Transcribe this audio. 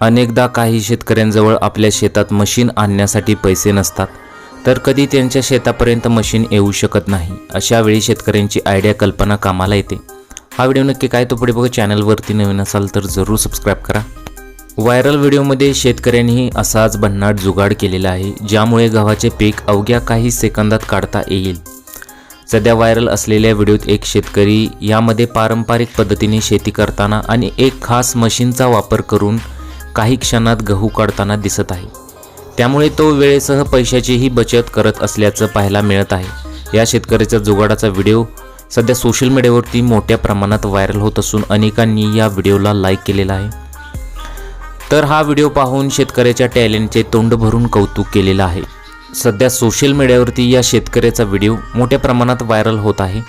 अनेकदा काही शेतकऱ्यांजवळ आपल्या शेतात मशीन आणण्यासाठी पैसे नसतात तर कधी त्यांच्या शेतापर्यंत मशीन येऊ शकत नाही अशा वेळी शेतकऱ्यांची आयडिया कल्पना कामाला येते. हा व्हिडिओ नक्की काय तो पुढे बघा. चॅनलवरती नवीन असाल तर जरूर सबस्क्राईब करा. व्हायरल व्हिडिओमध्ये शेतकऱ्यांनी असाच भन्नाट जुगाड केलेला आहे ज्यामुळे गव्हाचे पीक अवघ्या काही सेकंदात काढता येईल. सध्या व्हायरल असलेल्या व्हिडिओत एक शेतकरी यामध्ये पारंपरिक पद्धतीने शेती करताना आणि एक खास मशीनचा वापर करून काही क्षणात गहू काढताना दिसत आहे. त्यामुळे तो वेळेसह पैशाचीही बचत करत असल्याचं पाहायला मिळत आहे. या शेतकऱ्याच्या जुगाडाचा व्हिडिओ सध्या सोशल मीडियावरती मोठ्या प्रमाणात व्हायरल होत असून अनेकांनी या व्हिडिओला लाईक केलेला आहे. तर हा व्हिडिओ पाहून शेतकऱ्याच्या टॅलेंटचे तोंड भरून कौतुक केलेलं आहे. सध्या सोशल मीडियावरती या शेतकऱ्याचा व्हिडिओ मोठ्या प्रमाणात व्हायरल होत आहे.